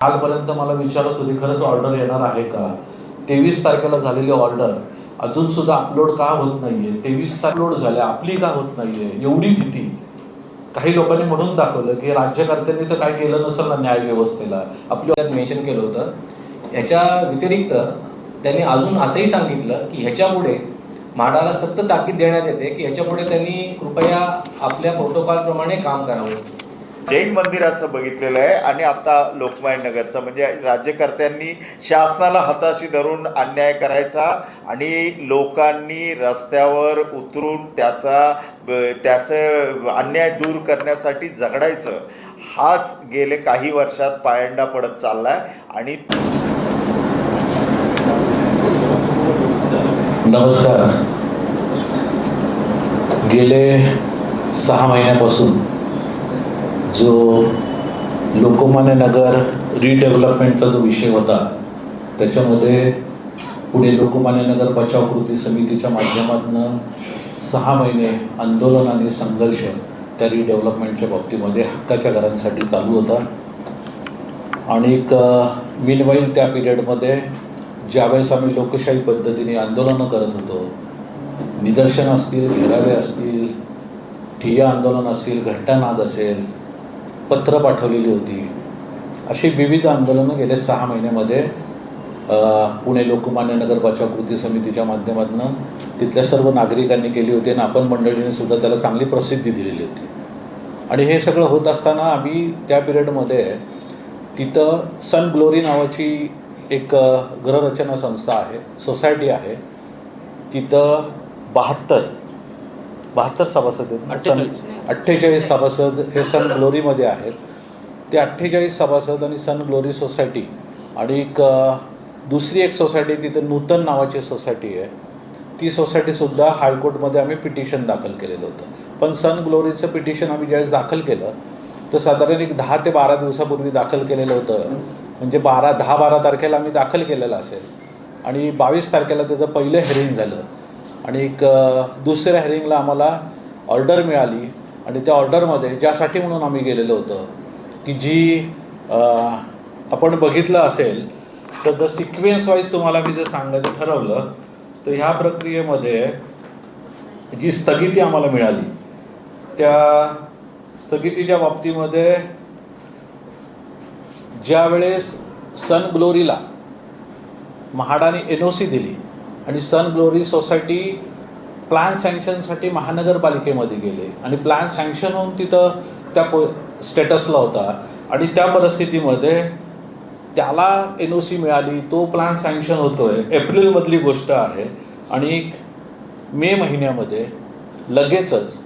कालपर्यंत मला विचारत होते खरंच ऑर्डर येणार आहे का? तेवीस तारखेला झालेली ऑर्डर अजून सुद्धा अपलोड का होत नाहीये? तेवीस तारीख अपलोड झाल्या आपली का होत नाही आहे एवढी भीती. काही लोकांनी म्हणून दाखवलं की राज्यकर्त्यांनी तर काय केलं नसेल ना न्याय व्यवस्थेला आपली मेन्शन केलं होतं. ह्याच्या व्यतिरिक्त त्यांनी अजून असंही सांगितलं की ह्याच्यापुढे म्हाडाला सतत ताकीद देण्यात येते की ह्याच्यापुढे त्यांनी कृपया आपल्या प्रोटोकॉलप्रमाणे काम करावं. जैन मंदिराचं बघितलेलं आहे आणि आता लोकमान्य नगरचं म्हणजे राज्यकर्त्यांनी शासनाला हाताशी धरून अन्याय करायचा आणि लोकांनी रस्त्यावर उतरून त्याचा त्याचं अन्याय दूर करण्यासाठी झगडायचं हाच गेले काही वर्षात पायंडा पडत चाललाय आणि नमस्कार. गेले सहा महिन्यापासून जो लोकमान्य नगर रिडेव्हलपमेंटचा जो विषय होता त्याच्यामध्ये पुढे लोकमान्य नगर बचाव कृती समितीच्या माध्यमातून सहा महिने आंदोलन आणि संघर्ष त्या रिडेव्हलपमेंटच्या बाबतीमध्ये हक्काच्या घरांसाठी चालू होता. आणि मिनवाईल त्या पिरियडमध्ये ज्यावेळेस आम्ही लोकशाही पद्धतीने आंदोलनं करत होतो निदर्शन असतील घेरावे असतील ठिय्या आंदोलन असेल घंटानाद असेल पत्र पाठवलेली होती. अशी विविध आंदोलनं गेल्या सहा महिन्यामध्ये पुणे लोकमान्य नगर बचाव कृती समितीच्या माध्यमातून तिथल्या सर्व नागरिकांनी केली होती आणि आपण मंडळीने सुद्धा त्याला चांगली प्रसिद्धी दिलेली होती. आणि हे सगळं होत असताना आम्ही त्या पिरियडमध्ये तिथं सन ग्लोरी नावाची एक गृहरचना संस्था आहे सोसायटी आहे. तिथं बहात्तर बहात्तर सभासद आहेत? सन अठ्ठेचाळीस सभासद हे सन ग्लोरीमध्ये आहेत. ते अठ्ठेचाळीस सभासद आणि सन ग्लोरी सोसायटी आणि एक दुसरी एक सोसायटी तिथं नूतन नावाची सोसायटी आहे. ती सोसायटीसुद्धा हायकोर्टमध्ये आम्ही पिटिशन दाखल केलेलं होतं. पण सन ग्लोरीचं पिटिशन आम्ही ज्यावेळेस दाखल केलं तर साधारण एक दहा ते बारा दिवसापूर्वी दाखल केलेलं होतं. म्हणजे बारा दहा बारा तारखेला आम्ही दाखल केलेलं असेल. आणि बावीस तारखेला त्याचं पहिलं हेरिंग झालं. आणि एक दुसऱ्या हेरिंगला आम्हाला ऑर्डर मिळाली. आणि त्या ऑर्डरमध्ये ज्यासाठी म्हणून आम्ही गेलेलो होतो की जी आपण बघितलं असेल तर द सिक्वेन्स वाईज तुम्हाला मी जर सांगायचं ठरवलं तर ह्या प्रक्रियेमध्ये जी स्थगिती आम्हाला मिळाली त्या स्थगितीच्या बाबतीमध्ये ज्यावेळेस सन ग्लोरीला म्हाडाने एन ओ सी दिली आणि सन ग्लोरी सोसायटी प्लॅन सँक्शनसाठी महानगरपालिकेमध्ये गेले. आणि प्लॅन सँक्शन होऊन तिथं त्या पो स्टेटसला होता. आणि त्या परिस्थितीमध्ये त्याला एन ओ सी मिळाली. तो प्लॅन सँक्शन होतो आहे एप्रिलमधली गोष्ट आहे. आणि मे महिन्यामध्ये लगेचच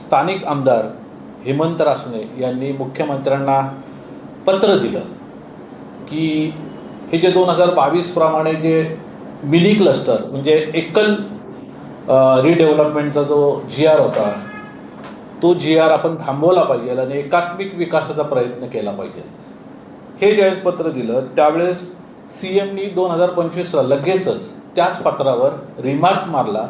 स्थानिक आमदार हेमंत रासने यांनी मुख्यमंत्र्यांना पत्र दिलं की हे जे दोन हजार बावीसप्रमाणे जे मिनी क्लस्टर म्हणजे एकल रिडेव्हलपमेंटचा जो जी आर होता तो जी आर आपण थांबवला पाहिजे आणि एकात्मिक विकासाचा प्रयत्न केला पाहिजे. हे ज्यावेळेस पत्र दिलं त्यावेळेस सी एमनी दोन हजार पंचवीसला लगेचच त्याच पत्रावर रिमार्क मारला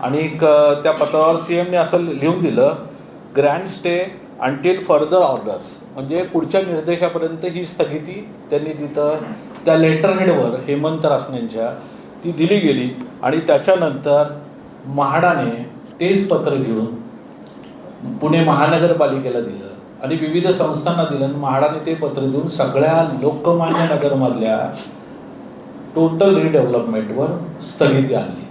आणि त्या पत्रावर सी एमने असं लिहून दिलं grant stay until further orders म्हणजे पुढच्या निर्देशापर्यंत ही स्थगिती त्यांनी तिथं त्या लेटर हेडवर हेमंत रासनेंच्या ती दिली गेली आणि त्याच्यानंतर म्हाडाने तेच पत्र घेऊन पुणे महानगरपालिकेला दिलं आणि विविध संस्थांना दिलं आणि म्हाडाने ते पत्र देऊन सगळ्या लोकमान्य नगरमधल्या टोटल रिडेव्हलपमेंटवर स्थगिती आणली.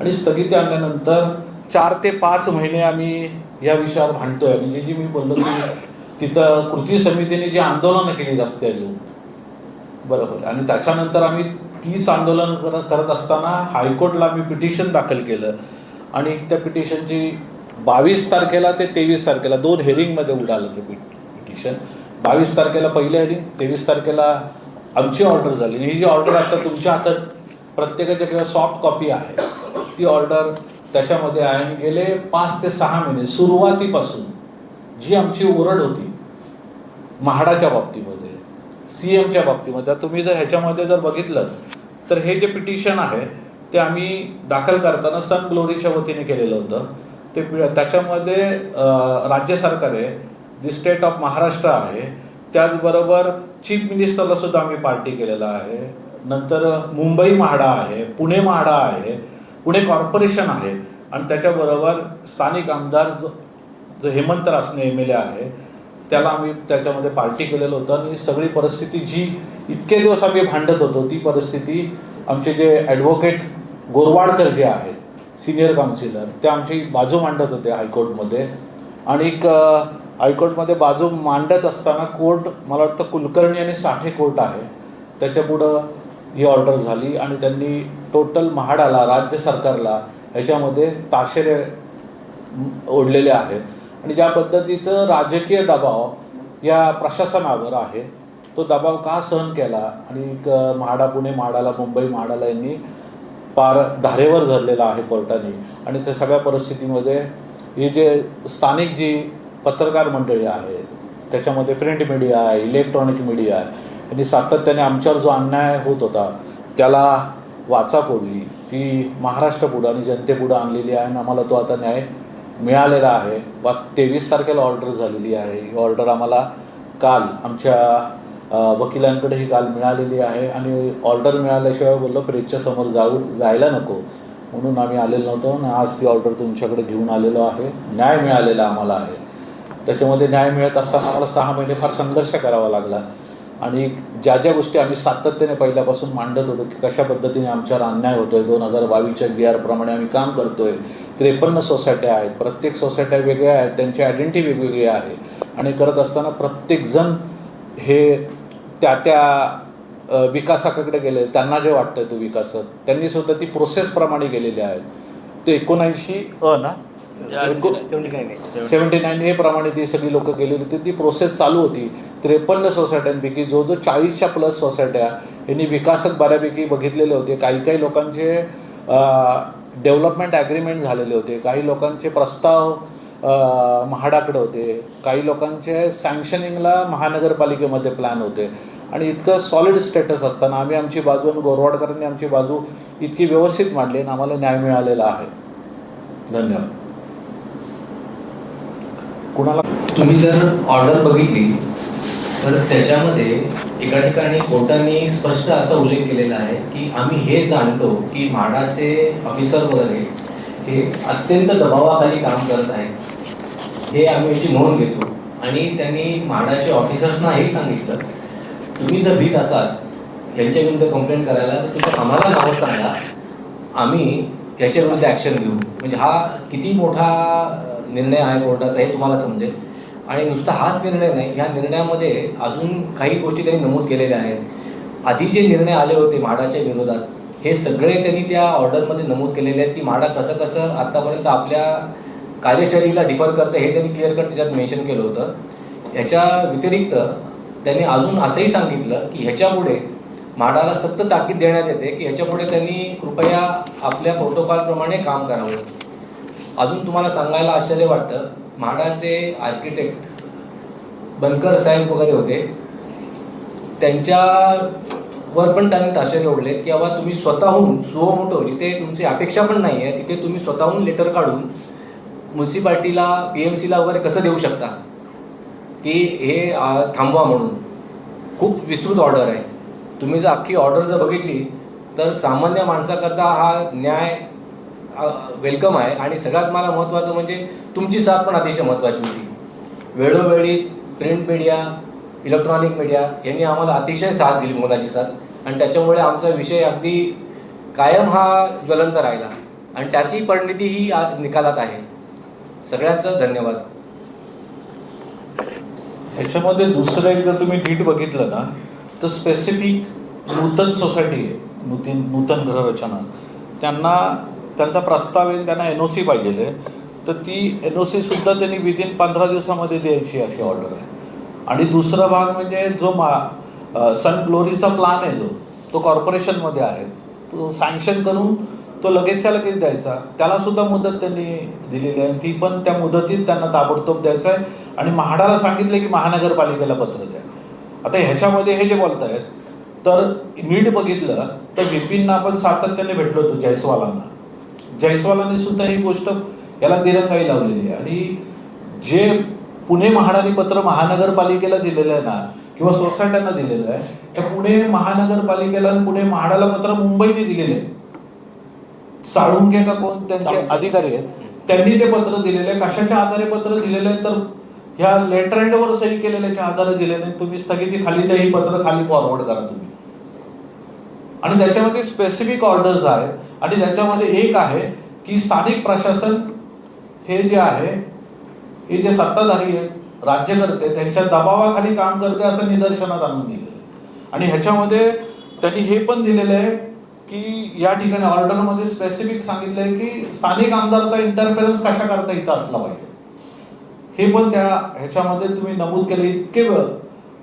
आणि स्थगिती आणल्यानंतर चार ते पाच महिने आम्ही या विषयावर भांडतोय. म्हणजे जी मी बोललो की तिथं कृती समितीने जी आंदोलनं केली रस्त्यावर येऊन बरोबर. आणि त्याच्यानंतर आम्ही तीच आंदोलन करत करत असताना हायकोर्टला मी पिटिशन दाखल केलं. आणि त्या पिटिशनची बावीस तारखेला ते तेवीस तारखेला दोन हेरिंगमध्ये उडालं ते पिटिशन. बावीस तारखेला पहिलं हेरिंग तेवीस तारखेला आमची ऑर्डर झाली. ही जी ऑर्डर आता तुमच्या हातात प्रत्येकाच्या किंवा सॉफ्ट कॉपी आहे ती ऑर्डर त्याच्यामध्ये आहे. आणि गेले पाच ते सहा महिने सुरुवातीपासून जी आमची ओरड होती म्हाडाच्या बाबतीमध्ये सी एमच्या बाबतीमध्ये आता तुम्ही जर ह्याच्यामध्ये जर बघितलं तर हे जे पिटिशन आहे ते आम्ही दाखल करताना सन ग्लोरीच्या वतीने केलेलं होतं. ते पि- त्याच्यामध्ये राज्य सरकार आहे दी स्टेट ऑफ महाराष्ट्र आहे त्याचबरोबर चीफ मिनिस्टरला सुद्धा आम्ही पार्टी केलेला आहे. नंतर मुंबई म्हाडा आहे पुणे म्हाडा आहे पुणे कॉर्पोरेशन आहे आणि त्याच्याबरोबर स्थानिक आमदार जो जो Hemant Rasane M L A आहे त्याला आम्ही त्याच्यामध्ये पार्टी केलेलं होतं आणि सगळी परिस्थिती जी इतके दिवस आम्ही भांडत होतो ती परिस्थिती आमचे जे ॲडव्होकेट गोरवाडकर जे आहेत सिनियर काउन्सिलर ते आमची बाजू मांडत होते हायकोर्टमध्ये. आणि हायकोर्टमध्ये बाजू मांडत असताना कोर्ट मला वाटतं कुलकर्णी आणि साठे कोर्ट आहे त्याच्यापुढं ही ऑर्डर झाली आणि त्यांनी टोटल महाडाला राज्य सरकारला ह्याच्यामध्ये ताशेरे ओढलेले आहेत. आणि ज्या पद्धतीचं राजकीय दबाव या प्रशासनावर आहे तो दबाव का सहन केला? आणि क- म्हाडा पुणे म्हाडाला मुंबई म्हाडाला यांनी पार धारेवर धरलेला आहे कोर्टाने. आणि त्या सगळ्या परिस्थितीमध्ये ही जे स्थानिक जी पत्रकार मंडळी आहेत त्याच्यामध्ये प्रिंट मीडिया आहे इलेक्ट्रॉनिक मीडिया आहे यांनी सातत्याने आमच्यावर जो अन्याय होत होता त्याला वाचा फोडली. ती महाराष्ट्र पुढं आणि जनतेपुढं आणलेली आहे आणि आम्हाला तो आता न्याय मिळालेला आहे. वा तेवीस तारखेला ऑर्डर झालेली आहे. ही ऑर्डर आम्हाला काल आमच्या वकिलांकडे ही काल मिळालेली आहे. आणि ऑर्डर मिळाल्याशिवाय बोललो प्रेसच्या समोर जाऊ जायला नको. म्हणून आम्ही आलेलो नव्हतो. आणि आज ती ऑर्डर तुमच्याकडे घेऊन आलेलो आहे. न्याय मिळालेला आम्हाला आहे. त्याच्यामध्ये न्याय मिळत असताना आम्हाला सहा महिने फार संघर्ष करावा लागला. आणि ज्या ज्या गोष्टी आम्ही सातत्याने पहिल्यापासून मांडत होतो की कशा पद्धतीने आमच्यावर अन्याय होतो आहे दोन हजार बावीसच्या बी आरप्रमाणे आम्ही काम करतो आहे त्रेपन्न सोसायट्या आहेत प्रत्येक सोसायट्या वेगळ्या आहेत त्यांची आयडेंटिटी वेगवेगळी आहे. आणि करत असताना प्रत्येकजण हे त्या त्या विकासाकडे गेले त्यांना जे वाटतं तो विकास त्यांनी सुद्धा ती प्रोसेसप्रमाणे गेलेली आहेत. ते एकोणऐंशी अ ना सेवन्टी नाईन हे प्रमाणे ती सगळी लोक गेलेली होती. ती प्रोसेस चालू होती. त्रेपन्न सोसायट्यांपैकी जो जो चाळीसच्या प्लस सोसायट्या यांनी विकासक बऱ्यापैकी बघितलेले होते. काही काही लोकांचे डेव्हलपमेंट ॲग्रीमेंट झालेले होते. काही लोकांचे प्रस्ताव म्हाडाकडे होते. काही लोकांचे सँक्शनिंगला महानगरपालिकेमध्ये प्लॅन होते. आणि इतकं सॉलिड स्टेटस असताना आम्ही आमची बाजू आणि गोरवाडकरांनी आमची बाजू इतकी व्यवस्थित मांडली आणि आम्हाला न्याय मिळालेला आहे. धन्यवाद. कुणाला? तुम्ही जर ऑर्डर बघितली तर त्याच्यामध्ये एका ठिकाणी कोर्टाने स्पष्ट असा उल्लेख केलेला आहे की आम्ही हे जाणतो की म्हाडाचे ऑफिसर वगैरे हे अत्यंत दबावाखाली काम करत आहेत. हे आम्ही याची नोंद घेतो. आणि त्यांनी म्हाडाचे ऑफिसर्सना हे सांगितलं तुम्ही जर भीत असाल यांच्याविरुद्ध कंप्लेंट करायला तर तुम्ही आम्हाला नावं सांगा. आम्ही याच्याविरुद्ध ॲक्शन घेऊ. म्हणजे हा किती मोठा निर्णय आहे कोर्टाचा हे तुम्हाला समजेल. आणि नुसता हाच निर्णय नाही ह्या निर्णयामध्ये अजून काही गोष्टी त्यांनी नमूद केलेल्या आहेत. आधी जे निर्णय आले होते म्हाडाच्या विरोधात हे सगळे त्यांनी त्या ऑर्डरमध्ये नमूद केलेले आहेत की म्हाडा कसं कसं आत्तापर्यंत आपल्या कार्यशैलीला डिफर करतं हे त्यांनी क्लिअर कट त्याच्यात मेन्शन केलं होतं. ह्याच्या व्यतिरिक्त त्यांनी अजून असंही सांगितलं की ह्याच्यापुढे म्हाडाला सक्त ताकीद देण्यात येते की ह्याच्यापुढे त्यांनी कृपया आपल्या प्रोटोकॉलप्रमाणे काम करावं. अजून तुम्हाला सांगायला आश्चर्य वाटतं म्हाडाचे आर्किटेक्ट बनकर साहेब वगैरे होते. त्यांच्यावर पण त्यांनी ताशेरे ओढलेत की बाबा तुम्ही स्वतःहून सुओमोटो जिथे तुमची अपेक्षा पण नाही आहे तिथे तुम्ही स्वतःहून लेटर काढून म्युन्सिपाल्टीला पी एम सीला वगैरे कसं देऊ शकता? की हे थांबवा म्हणून. खूप विस्तृत ऑर्डर आहे. तुम्ही जर अख्खी ऑर्डर जर बघितली तर सामान्य माणसाकरता हा न्याय वेलकम आहे. आणि सगळ्यात मला महत्त्वाचं म्हणजे तुमची साथ पण अतिशय महत्त्वाची होती. वेळोवेळी प्रिंट मीडिया इलेक्ट्रॉनिक मीडिया यांनी आम्हाला अतिशय साथ दिली मुलाची साथ. आणि त्याच्यामुळे आमचा विषय अगदी कायम हा ज्वलंत राहिला. आणि त्याची परिणिती ही आज निकालात आहे. सगळ्यांचं धन्यवाद. ह्याच्यामध्ये दुसरं एक जर तुम्ही नीट बघितलं ना तर स्पेसिफिक नूतन सोसायटी आहे. नूतन नूतन गृहरचना त्यांना त्यांचा प्रस्ताव आहे त्यांना एन ओ सी पाहिजे आहे तर ती एन ओ सीसुद्धा त्यांनी विदिन पंधरा दिवसामध्ये द्यायची अशी ऑर्डर आहे. आणि दुसरा भाग म्हणजे जो मा सन ग्लोरीचा प्लान आहे जो तो कॉर्पोरेशनमध्ये आहे. तो सँक्शन करून तो लगेचच्या लगेच द्यायचा. त्यालासुद्धा मुदत त्यांनी दिलेली आहे. ती पण त्या मुदतीत त्यांना ताबडतोब द्यायचं आहे. आणि म्हाडाला सांगितलं की महानगरपालिकेला पत्र द्या. आता ह्याच्यामध्ये हे जे बोलत आहेत तर नीट बघितलं तर विपिनना आपण सातत्याने भेटलो होतो जयस्वालांना जयस्वालांनी सुद्धा ही गोष्ट याला दिरंगाई लावलेली आहे. आणि जे पुणे महाडाने पत्र महानगरपालिकेला दिलेलं आहे ना किंवा सोसायट्यांना दिलेलं आहे तर पुणे महानगरपालिकेला आणि पुणे म्हाडाला पत्र मुंबईने दिलेले आहे. साळुंके का कोण त्यांचे साळुंखे. अधिकारी आहेत त्यांनी ते पत्र दिलेले आहे. कशाच्या आधारे पत्र दिलेले आहे? तर ह्या लेटर हेडवर सही केलेल्याच्या आधारे दिले नाही तुम्ही स्थगिती खाली ते ही पत्र खाली फॉरवर्ड करा तुम्ही. आणि त्याच्यामध्ये स्पेसिफिक ऑर्डर्स आहेत. आणि त्याच्यामध्ये एक आहे की स्थानिक प्रशासन हे जे आहे हे जे सत्ताधारी आहेत राज्यकर्ते त्यांच्या दबावाखाली काम करते असं निदर्शनात आणून दिलेलं आहे. आणि ह्याच्यामध्ये त्यांनी हे पण दिलेलं आहे की या ठिकाणी ऑर्डरमध्ये स्पेसिफिक सांगितलं आहे की स्थानिक आमदारचा इंटरफेरन्स कशा करता इथं असला पाहिजे. हे पण त्या ह्याच्यामध्ये तुम्ही नमूद केले. इतके अ,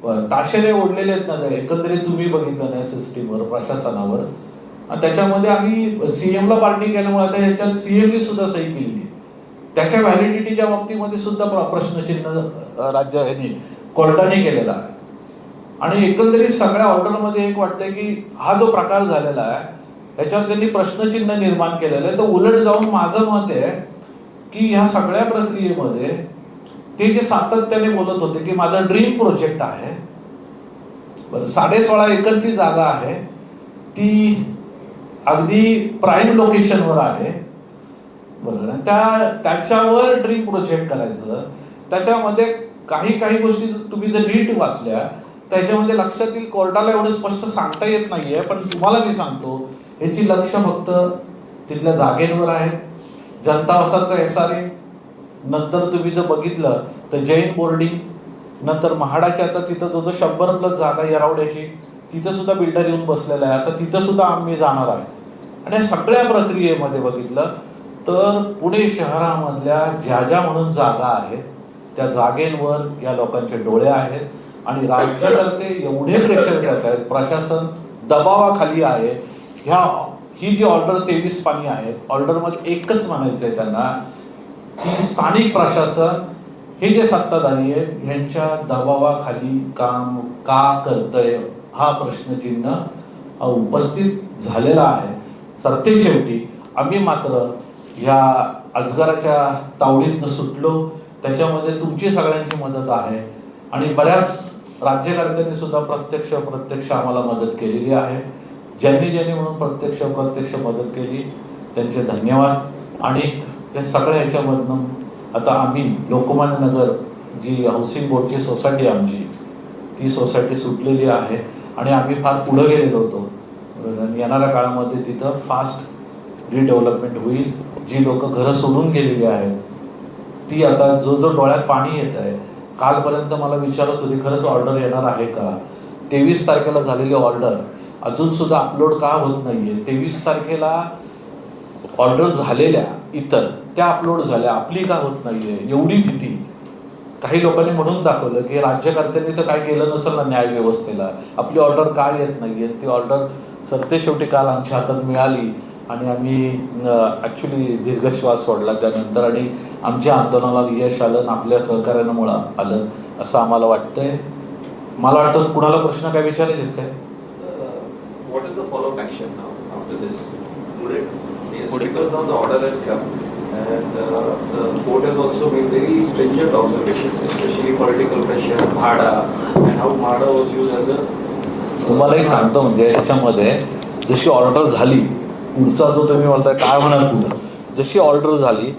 ताशेरे ओढलेले आहेत ना एकंदरीत तुम्ही बघितलं नाही सिस्टीमवर प्रशासनावर. आणि त्याच्यामध्ये आम्ही सीएमला पार्टी केल्यामुळे आता ह्याच्यात सीएमनी सुद्धा सही केलेली आहे त्याच्या व्हॅलिडिटीच्या बाबतीमध्ये सुद्धा प्र- प्रश्नचिन्ह राज्य यांनी कोर्टाने केलेला आहे. आणि एकंदरीत सगळ्या ऑर्डरमध्ये एक वाटतंय की हा जो प्रकार झालेला आहे ह्याच्यावर त्यांनी प्रश्नचिन्ह निर्माण केलेलं आहे. तर उलट जाऊन माझं मत आहे की ह्या सगळ्या प्रक्रियेमध्ये ते जे सातत्याने बोलत होते की माझा ड्रीम प्रोजेक्ट आहे बरं साडे सोळा एकरची जागा आहे ती अगदी प्राईम लोकेशनवर आहे बरं आणि त्या त्याच्यावर ड्रीम प्रोजेक्ट करायचं त्याच्यामध्ये काही काही गोष्टी तुम्ही जर नीट वाचल्या त्याच्यामध्ये लक्षात येईल कोर्टाला एवढं स्पष्ट सांगता येत नाही आहे पण तुम्हाला मी सांगतो याची लक्ष फक्त तिथल्या जागेंवर आहेत जनता वसाचं एस आर ए नंतर तुम्ही जर बघितलं तर जैन बोर्डिंग नंतर महाडाच्या आता तिथं जो जो शंभर प्लस जागा येरावड्याची तिथंसुद्धा बिल्डर येऊन बसलेला आहे. आता तिथंसुद्धा आम्ही जाणार आहे. आणि या सगळ्या प्रक्रियेमध्ये बघितलं तर पुणे शहरामधल्या ज्या ज्या म्हणून जागा आहेत त्या जागेंवर या लोकांचे डोळे आहेत आणि राज्यकर्ते एवढे प्रेशर करत आहेत प्रशासन दबावाखाली आहे. ह्या ही जी ऑर्डर तेवीस पाणी आहे ऑर्डरमध्ये एकच म्हणायचं आहे त्यांना की स्थानिक प्रशासन हे जे सत्ताधारी आहेत ह्यांच्या दबावाखाली काम का करतंय हा प्रश्नचिन्ह उपस्थित झालेला आहे. सरते शेवटी आम्ही मात्र ह्या अजगराच्या तावडीतनं सुटलो. त्याच्यामध्ये तुमची सगळ्यांची मदत आहे. आणि बऱ्याच राज्यकर्त्यांनी सुद्धा प्रत्यक्ष प्रत्यक्ष आम्हाला मदत केलेली आहे. ज्यांनी ज्यांनी म्हणून प्रत्यक्ष प्रत्यक्ष मदत केली त्यांचे धन्यवाद. आणि या सगळ्या ह्याच्यामधनं आता आम्ही लोकमान्य नगर जी हाऊसिंग बोर्डची सोसायटी आमची ती सोसायटी सुटलेली आहे आणि आम्ही फार पुढं गेलेलो होतो. आणि येणाऱ्या काळामध्ये तिथं फास्ट रिडेव्हलपमेंट होईल. जी लोक घरं सोडून गेलेली आहेत ती आता जो जो डोळ्यात पाणी येत आहे कालपर्यंत मला विचारत होती खरंच ऑर्डर येणार आहे का? तेवीस तारखेला झालेली ऑर्डर अजूनसुद्धा अपलोड का होत नाही आहे तेवीस तारखेला ऑर्डर झालेल्या इतर त्या अपलोड झाल्या. आपली का होत नाही आहे एवढी भीती. काही लोकांनी म्हणून दाखवलं की राज्यकर्त्यांनी तर काय केलं नसेल ना न्याय व्यवस्थेला आपली ऑर्डर का येत नाही आहे ती ऑर्डर सरते शेवटी काल आमच्या हातात मिळाली आणि आम्ही ॲक्च्युली दीर्घश्वास सोडला त्यानंतर आणि आमच्या आंदोलनाला यश आलं आणि आपल्या सहकार्यांमुळं आलं असं आम्हाला वाटतंय. मला वाटतं कुणाला प्रश्न काय विचारायचे काय? What is the the action after this Yes, because now the order has come and uh, the court has also made very stringent observations, especially political pressure, MHADA and how MHADA was used as a. तुम्हालाही सांगतो म्हणजे याच्यामध्ये जशी order झाली पुढचा जो तुम्ही बोलताय काय होणार पुढं जशी ऑर्डर झाली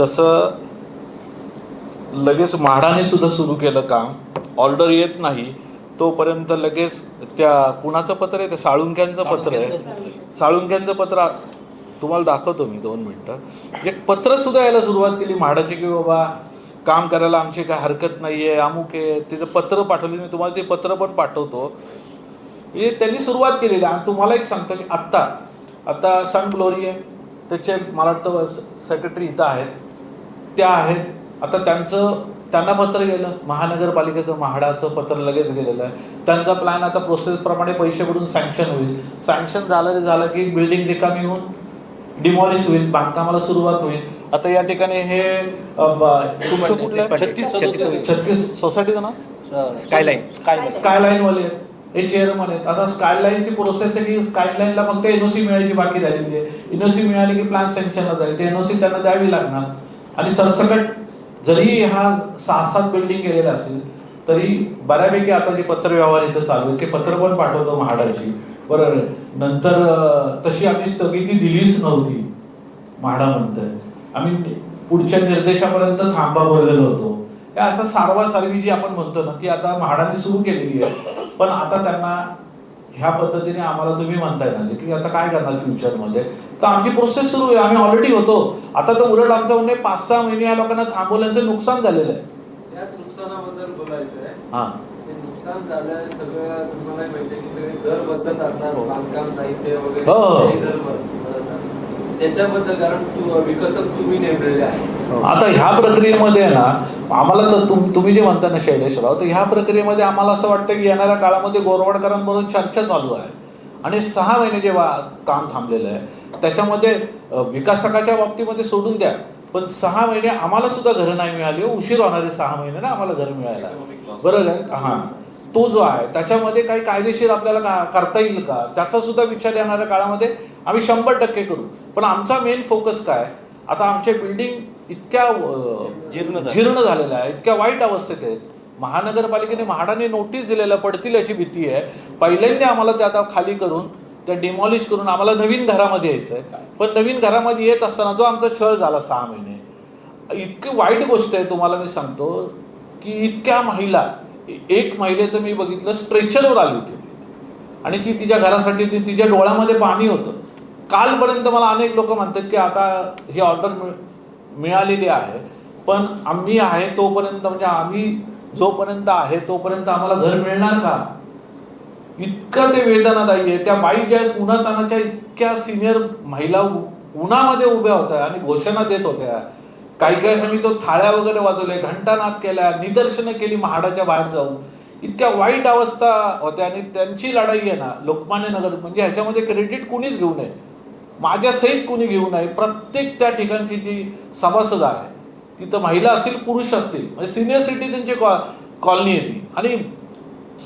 तसं लगेच म्हाडाने सुद्धा सुरू केलं काम ऑर्डर येत नाही तोपर्यंत लगेच त्या कुणाचं पत्र आहे ते साळुंक्यांचं पत्र आहे साळुंक्यांचं पत्र तुम्हाला दाखवतो मी दोन मिनटं. एक पत्र सुद्धा यायला सुरुवात केली म्हाडाची की बाबा काम करायला आमची काय हरकत नाही आहे अमुक आहे. तिथं पत्र पाठवले मी तुम्हाला ते पत्र पण पाठवतो. हे त्यांनी सुरुवात केलेली. आहे आणि तुम्हाला एक सांगतो की आत्ता आता सन ग्लोरी आहे. त्याचे मला वाटतं सेक्रेटरी इथं आहेत. त्या आहेत. आता त्यांचं त्यांना पत्र गेलं. महानगरपालिकेचं म्हाडाचं पत्र लगेच गेलेलं आहे. त्यांचा प्लॅन आता प्रोसेसप्रमाणे पैसे भरून सँक्शन होईल. सँक्शन झालं झालं की बिल्डिंग रिकामी होऊन डिमॉलिश होईल बांधकामाला सुरुवात होईल. आता या ठिकाणी हे तुमचं कुठलं? छत्तीस- छत्तीस- सोसायटीचं नाव? स्कायलाईन स्कायलाईन वाले आहेत. हे चेअरमन आहेत. आता स्कायलाईनची प्रोसेस आहे की स्कायलाईनला फक्त एनओसी मिळायची बाकी राहिलेली आहे. एनओसी मिळाली की प्लॅन सँक्शनला जाईल. ते एनओसी त्यांना द्यावी लागणार. आणि सरसकट जरी हा सहा सात बिल्डिंग गेलेला असेल तरी बऱ्यापैकी आता जे पत्रव्यवहार इथं चालू आहे ते पत्र पण पाठवतो म्हाडाची. बरं नंतर तशी आम्ही स्थगिती दिलीच नव्हती म्हाडा म्हणतंय. आम्ही पुढच्या निर्देशापर्यंत थांबा बोललेलो होतो. या असं सारवासारवी जी आपण म्हणतो ना ती आता म्हाडाने सुरू केलेली आहे. पण आता त्यांना ह्या पद्धतीने आम्हाला तुम्ही म्हणताय ना की आता काय करणार फ्युचरमध्ये? तर आमची प्रोसेस सुरू आहे. आम्ही ऑलरेडी होतो. आता तर उलट आमचं म्हणणे पाच सहा महिने या लोकांना थांबवल्याचं नुकसान झालेलं आहे. याच नुकसानाबद्दल बोलायचं आहे हां. नुकसान झालं सगळं तुम्हाला माहिती आहे की सगळे दर बदलत असणार बांधकाम साहित्य वगैरे हो, हो. ते दर बदलतात त्याच्याबद्दल कारण तू विकसक तुम्ही नेमलेले आहे. आता ह्या प्रक्रियेमध्ये ना आम्हाला तर तुम तुम्ही जे म्हणता ना शैलेशराव तर ह्या प्रक्रियेमध्ये आम्हाला असं वाटतं की येणाऱ्या काळामध्ये गोरवाडकरांबरोबर चर्चा चालू आहे. आणि सहा महिने जेव्हा काम थांबलेलं आहे त्याच्यामध्ये विकासकाच्या बाबतीमध्ये सोडून द्या. पण सहा महिने आम्हाला सुद्धा घरं नाही मिळाली हो. उशीर होणारे सहा महिने ना आम्हाला घरं मिळायला. बरोबर आहे? हां. तो जो आहे त्याच्यामध्ये काही कायदेशीर आपल्याला का करता येईल का? त्याचा सुद्धा विचार येणाऱ्या काळामध्ये आम्ही शंभर टक्के करू. पण आमचा मेन फोकस काय? आता आमचे बिल्डिंग इतक्या अ, जीर्ण झालेल्या आहे इतक्या वाईट अवस्थेत आहेत. महानगरपालिकेने म्हाडाने नोटीस दिलेलं पडतील याची भीती आहे. पहिल्यांदा आम्हाला ते आता खाली करून त्या डिमॉलिश करून आम्हाला नवीन घरामध्ये यायचं आहे पण नवीन घरामध्ये येत असताना जो आमचा छळ झाला सहा महिने इतकी वाईट गोष्ट आहे तुम्हाला मी सांगतो की इतक्या महिला एक महिलेचं मी बघितलं स्ट्रेचरवर आली होती. आणि ती तिच्या घरासाठी ती तिच्या डोळ्यामध्ये पाणी होतं. कालपर्यंत मला अनेक लोक म्हणतात की आता ही ऑर्डर मिळ मिळालेली आहे पण आम्ही आहे तोपर्यंत म्हणजे आम्ही जोपर्यंत आहे तोपर्यंत आम्हाला घर मिळणार का? इतकं ते वेदनादायी आहे. त्या बाई ज्या उन्हातानाच्या इतक्या सिनियर महिला उन्हामध्ये उभ्या होत्या आणि घोषणा देत होत्या काही काही अशा तो थाळ्या वगैरे वाजवले घंटानाद केल्या निदर्शनं केली महाडाच्या बाहेर जाऊन. इतक्या वाईट अवस्था होत्या आणि त्यांची लढाई आहे ना लोकमान्य नगर म्हणजे ह्याच्यामध्ये क्रेडिट कुणीच घेऊ नये. माझ्या सहित कुणी घेऊ नये. प्रत्येक त्या ठिकाणची जी सभासद आहे तिथं महिला असतील पुरुष असतील म्हणजे सिनियर सिटीजनची कॉ कॉलनी येते आणि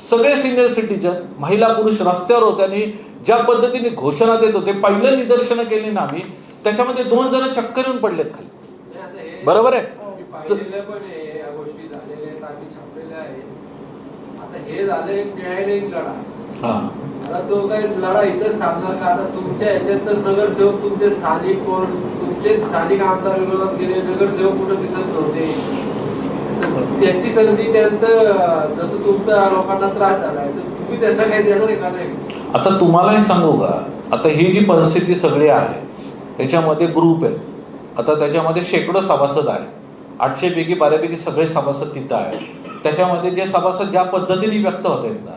सगळे सिनियर सिटीजन महिला पुरुष रस्त्यावर होते आणि ज्या पद्धतीने घोषणा देत होते पहिलं निदर्शनं केली ना आम्ही त्याच्यामध्ये दोन जण चक्कर येऊन पडलेत खाली. बरोबर आहे? हे हां. नगरसेवक तुमचे स्थानिक कोण तुमचे स्थानिक आमदार विरोधात गेले नगरसेवक कुठं दिसत नव्हते? त्याची संधी त्यांचं जसं तुमचा लोकांना त्रास झालाय तर तुम्ही त्यांना काही देणार आहे का नाही? आता तुम्हालाही सांगू का? आता ही जी परिस्थिती सगळी आहे त्याच्यामध्ये ग्रुप आहे आता त्याच्यामध्ये शेकडो सभासद आहेत. आठशेपैकी बऱ्यापैकी सगळे सभासद तिथं आहेत. त्याच्यामध्ये जे सभासद ज्या पद्धतीने व्यक्त होत आहेत ना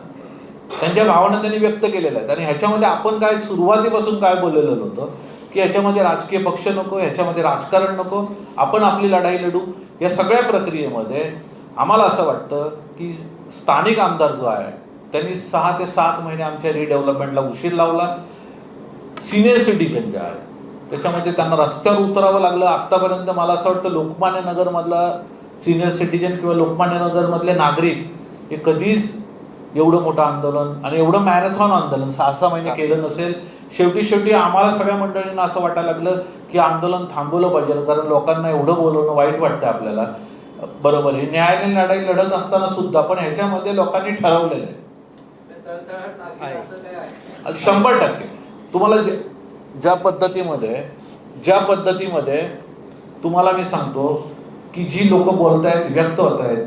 त्यांच्या भावना त्यांनी व्यक्त केलेल्या आहेत. आणि ह्याच्यामध्ये आपण काय सुरुवातीपासून काय बोललेलं होतं की याच्यामध्ये राजकीय पक्ष नको याच्यामध्ये राजकारण नको आपण आपली लढाई लढू. या सगळ्या प्रक्रियेमध्ये आम्हाला असं वाटतं की स्थानिक आमदार जो आहे त्यांनी सहा ते सात महिने आमच्या रिडेव्हलपमेंटला उशीर लावला. सिनियर सिटीजन जे आहे त्याच्यामध्ये त्यांना रस्त्यावर उतरावं लागलं. आत्तापर्यंत मला असं वाटतं लोकमान्य नगरमधला सिनियर सिटीजन किंवा लोकमान्य नगरमधले नागरिक हे कधीच एवढं मोठं आंदोलन आणि एवढं मॅरेथॉन आंदोलन सहा सहा महिने केलं नसेल. शेवटी शेवटी आम्हाला सगळ्या मंडळींना असं वाटायला लागलं की आंदोलन थांबवलं पाहिजे कारण लोकांना एवढं बोलवणं वाईट वाटतं आपल्याला. बरोबर आहे. न्यायालयीन लढाई लढत असताना सुद्धा पण ह्याच्यामध्ये लोकांनी ठरवलेलं आहे. शंभर टक्के. तुम्हाला जे ज्या पद्धतीमध्ये ज्या पद्धतीमध्ये तुम्हाला मी सांगतो की जी लोक बोलत आहेत व्यक्त होत आहेत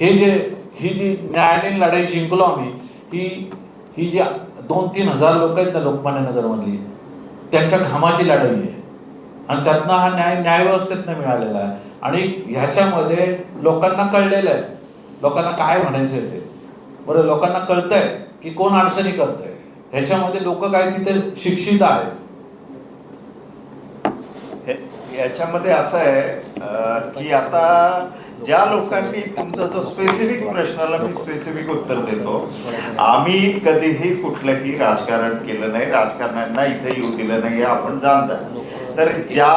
हे जे ही जी न्यायालयीन लढाई जिंकलो आम्ही ही ही जी दोन तीन हजार लोक आहेत ना लोकमान्य नगरमधली. त्यांच्या घामाची लढाई आहे. आणि त्यातनं हा न्याय न्यायव्यवस्थेतनं मिळालेला आहे. आणि ह्याच्यामध्ये लोकांना कळलेलं आहे. लोकांना काय म्हणायचं आहे ते? बरं लोकांना कळतंय की कोण अडचणी करतंय. ह्याच्यामध्ये लोक काय तिथे शिक्षित आहेत. याच्यामध्ये असं आहे की आता ज्या लोकांनी तुमचा जो स्पेसिफिक प्रश्नाला मी स्पेसिफिक उत्तर देतो आम्ही कधीही कुठलंही राजकारण केलं नाही राजकारण्यांना इथे येऊ दिलं नाही हे आपण जाणता तर ज्या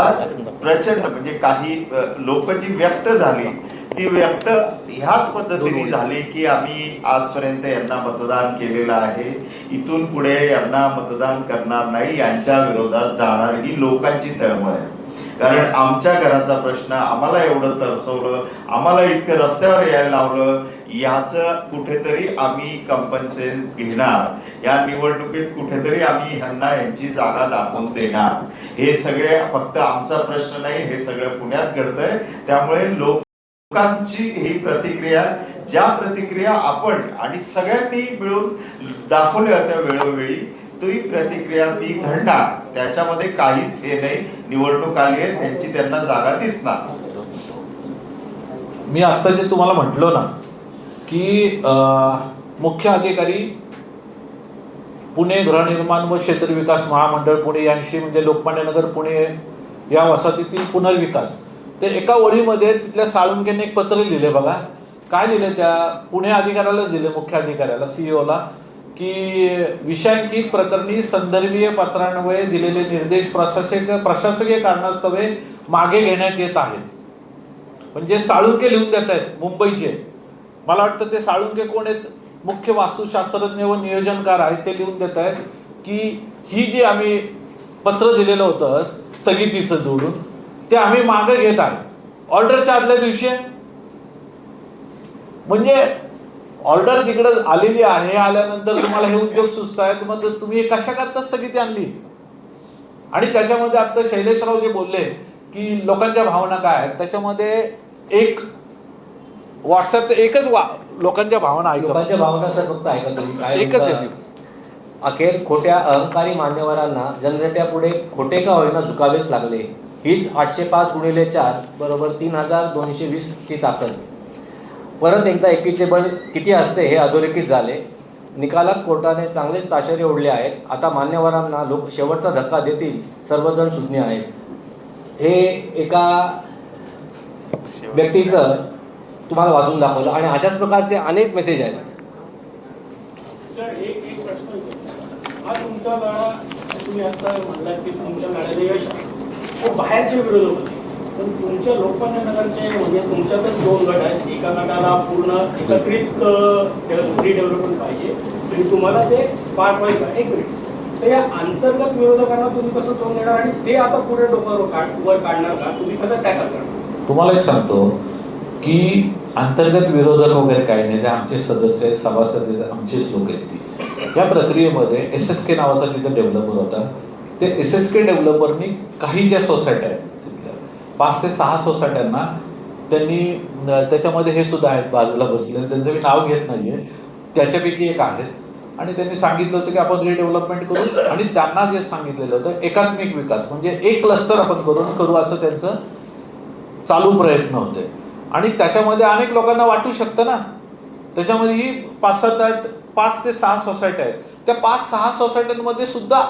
प्रचंड म्हणजे काही लोक जी व्यक्त झाली ती व्यक्त ह्याच पद्धतीने झाली की आम्ही आजपर्यंत यांना मतदान केलेलं आहे इथून पुढे यांना मतदान करणार नाही यांच्या विरोधात जाणार ही लोकांची तळमळ आहे. कारण आमच्या घराचा प्रश्न आम्हाला एवढं तरसवलं आम्हाला इतकं रस्त्यावर यायला लावलं याचं कुठेतरी आम्ही कंपन्सेशन घेणार. या निवडणुकीत कुठेतरी आम्ही ह्यांना यांची जागा दाखवून देणार. हे सगळे फक्त आमचा प्रश्न नाही हे सगळं पुण्यात घडतंय. त्यामुळे लोकांची ही प्रतिक्रिया ज्या प्रतिक्रिया आपण आणि सगळ्यांनी मिळून दाखवल्या होत्या वेळोवेळी कोणतीही प्रतिक्रिया ती घडणार त्याच्यामध्ये काहीच हे नाही. निवडणूक आली आहे त्यांची त्यांना जागा दिसणार. मी आत्ता जे तुम्हाला म्हटलो ना की मुख्य अधिकारी पुणे गृहनिर्माण व क्षेत्र विकास महामंडळ पुणे यांशी म्हणजे लोकमान्य नगर पुणे या वसाहतीतील पुनर्विकास. ते एका ओळीमध्ये तिथल्या साळुंकेने एक पत्र लिहिले बघा. काय लिहिले त्या? पुणे अधिकाऱ्याला दिले मुख्य अधिकाऱ्याला सीईओला की विषयांकित प्रकरणी संदर्भीय पत्रान्वये दिलेले निर्देश प्रशासकीय प्रशासकीय कारणास्तवे मागे घेण्यात येत आहेत. म्हणजे साळुंके लिहून देत आहेत मुंबईचे. मला वाटतं ते साळुंके कोण आहेत? मुख्य वास्तुशास्त्रज्ञ व नियोजनकार आहेत ते लिहून देत आहेत की ही जी आम्ही पत्र दिलेलं होतं स्थगितीचं जोडून ते आम्ही मागं घेत आहे. ऑर्डरच्या आदल्या दिवशी. म्हणजे ऑर्डर तिकडं आलेली आहे आल्यानंतर तुम्हाला हे उद्योग सुचत आहेत मग तुम्ही हे कशा करता स्थगिती आणली? आणि त्याच्यामध्ये आता शैलेशराव जे बोलले की लोकांच्या भावना काय आहेत? त्याच्यामध्ये एक व्हॉट्सअपचं एकच वा लोकांच्या भावना लोकांच्या भावना सर फक्त ऐका तुम्ही काय एकच म्हणता? आहे ती. अखेर खोट्या अहंकारी मान्यवरांना जनरेट्यापुढे खोटे का होईना झुकावेच लागले? हीच आठशे पाच गुणिले चार बरोबर तीन हजार दोनशे वीसची ताकद. परत एकदा एकीचे बळ किती असते हे अधोरेखित झाले. निकालात कोर्टाने चांगलेच ताशेरे ओढले आहेत. आता मान्यवरांना लोक शेवटचा धक्का देतील सर्वजण सुज्ञ आहेत. हे एका व्यक्तीचं तुम्हाला वाचून दाखवलं आणि अशाच प्रकारचे अनेक मेसेज आहेत. तुमचा लढा तुम्ही आता की तुमच्या लढ्याला यश आहे बाहेरचे विरोधक होते पण तुमच्या लोकमान्य नगरचे म्हणजे तुमच्यातच दोन गट आहेत. एका गटाला पूर्ण एकत्रित रिडेव्हलपमेंट पाहिजे. आणि तुम्हाला ते पाठ पाहिजे एक मिनिट. तर या अंतर्गत विरोधकांना तुम्ही कसं तोंड देणार आणि ते आता पुढे डोक्यावर काढ वर काढणार का? तुम्ही कसं टॅकल करणार? तुम्हाला एक सांगतो की अंतर्गत विरोधक वगैरे काही नाही. ते आमचे सदस्य आहेत सभासद आमचेच लोक आहेत ती. या प्रक्रियेमध्ये एस एस के नावाचा तिथं डेव्हलपर होता. ते एस एस के डेव्हलपरनी काही ज्या सोसायट्या आहेत. पाच ते सहा सोसायट्यांना त्यांनी त्याच्यामध्ये हे सुद्धा आहेत बाजूला बसलेले. त्यांचं मी नाव घेत नाही आहे त्याच्यापैकी एक आहेत. आणि त्यांनी सांगितलं होतं की आपण रिडेव्हलपमेंट करू. आणि त्यांना जे सांगितलेलं होतं एकात्मिक विकास. म्हणजे एक क्लस्टर आपण करून करू असं त्यांचं चालू प्रयत्न होते. आणि त्याच्यामध्ये अनेक लोकांना वाटू शकतं ना. त्याच्यामध्ये ही पाच सात आठ पाच ते सहा सोसायट्या आहेत. त्या पाच सहा सोसायट्यांमध्ये सुद्धा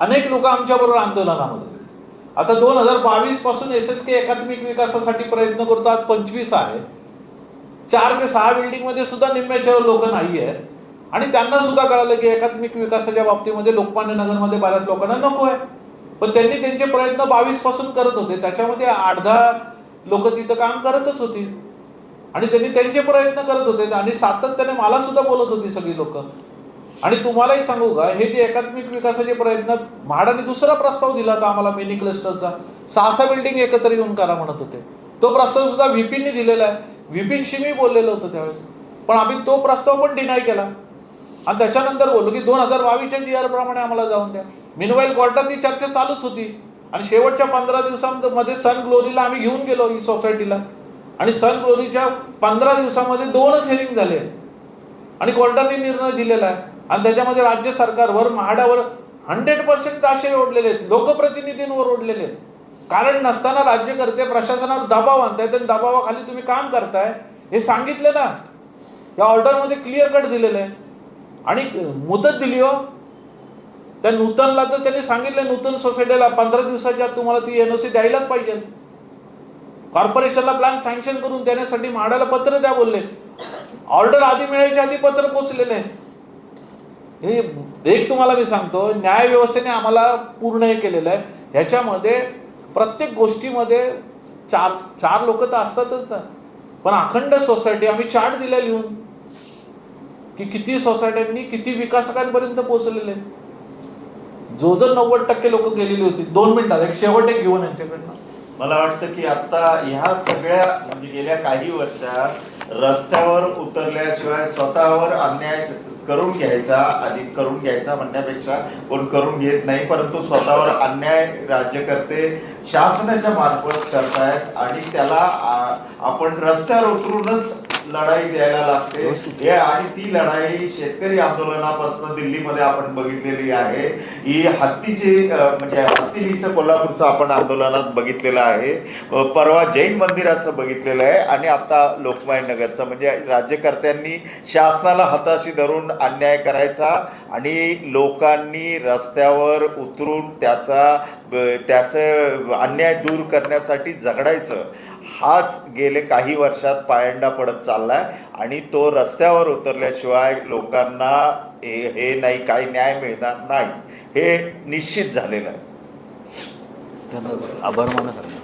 अनेक लोक आमच्याबरोबर आंदोलनामध्ये आता दोन हजार बावीसपासून एस एस के एकात्मिक विकासासाठी प्रयत्न करतो. आज पंचवीस आहे. चार ते सहा बिल्डिंगमध्ये सुद्धा निम्म्याच्या लोक नाही आहेत आणि त्यांना सुद्धा कळालं की एकात्मिक विकासाच्या बाबतीमध्ये लोकमान्य नगरमध्ये बऱ्याच लोकांना नको आहे. पण त्यांनी त्यांचे प्रयत्न बावीसपासून करत होते. त्याच्यामध्ये आठ दहा लोक तिथं काम करतच होती. आणि त्यांनी त्यांचे प्रयत्न करत होते. आणि सातत्याने मला सुद्धा बोलत होती सगळी लोक. आणि तुम्हाला एक सांगू का हे जे एकात्मिक विकासाचे प्रयत्न म्हाडाने दुसरा प्रस्ताव दिला होता आम्हाला मिनी क्लस्टरचा. सहा सहा बिल्डिंग एकत्र येऊन करा म्हणत होते. तो प्रस्ताव सुद्धा व्हीपींनी दिलेला आहे. व्हीपींशी मी बोललेलो होतो त्यावेळेस. पण आम्ही तो प्रस्ताव पण डिनाय केला. आणि त्याच्यानंतर बोललो की दोन हजार बावीसच्या जी आरप्रमाणे आम्हाला जाऊन द्या. मिनवाईल कोर्टात ती चर्चा चालूच होती. आणि शेवटच्या पंधरा दिवसांमध्ये सन ग्लोरीला आम्ही घेऊन गेलो ही सोसायटीला आणि सन ग्लोरीच्या पंधरा दिवसामध्ये दोनच हेरिंग झाले. आणि कोर्टाने निर्णय दिलेला आहे. आणि त्याच्यामध्ये राज्य सरकारवर म्हाडावर हंड्रेड पर्सेंट ताशे ओढलेले आहेत. लोकप्रतिनिधींवर ओढलेले आहेत. कारण नसताना राज्यकर्ते प्रशासनावर दबाव आणतायत आणि दबावाखाली तुम्ही काम करताय. हे सांगितलं ना. या ऑर्डरमध्ये क्लिअर कट दिलेलं आहे. आणि मुदत दिली हो. त्या नूतनला तर त्यांनी सांगितलं नूतन सोसायटीला पंधरा दिवसाच्या आत तुम्हाला ती एन ओ सी द्यायलाच पाहिजे. कॉर्पोरेशनला प्लॅन सँक्शन करून देण्यासाठी म्हाडाला पत्र द्या बोलले. ऑर्डर आधी मिळायच्या आधी पत्र पोचलेलं आहे. हे एक तुम्हाला मी सांगतो न्याय व्यवस्थेने आम्हाला पूर्ण हे केलेलं आहे. ह्याच्यामध्ये प्रत्येक गोष्टीमध्ये चार चार लोक तर असतातच ना. पण अखंड सोसायटी आम्ही चार्ट दिल्या लिहून. की किती सोसायट्यांनी किती विकासकांपर्यंत पोहोचलेले आहेत. जो जर नव्वद टक्के लोक गेलेली होती दोन मिनिटात एक शेवट एक घेऊन यांच्याकडनं. मला वाटतं की आता ह्या सगळ्या म्हणजे गेल्या काही वर्षात रस्त्यावर उतरल्याशिवाय स्वतःवर अन्याय करून घ्यायचा अधिक करून घ्यायचा म्हणण्यापेक्षा कोण करून घेत नाही परंतु स्वतःवर अन्याय राज्यकर्ते शासनाच्या मार्फत करतायत आणि त्याला आपण रस्त्यावर उतरूनच लढाई द्यायला लागते. हे आणि ती लढाई शेतकरी आंदोलनापासून दिल्लीमध्ये आपण बघितलेली आहे. ही हत्तीची म्हणजे हत्तीचं कोल्हापूरचं आपण आंदोलनात बघितलेलं आहे. परवा जैन मंदिराचं बघितलेलं आहे आणि आता लोकमान्य नगरचं म्हणजे राज्यकर्त्यांनी शासनाला हाताशी धरून अन्याय करायचा आणि लोकांनी रस्त्यावर उतरून त्याचा त्याचं अन्याय दूर करण्यासाठी झगडायचं. हाच गेले काही वर्षात पायंडा पडत चाललाय आणि तो रस्त्यावर उतरल्याशिवाय लोकांना हे हे नाही काही न्याय मिळणार नाही. हे निश्चित झालेलं आहे. धन्यवाद. आभार मानत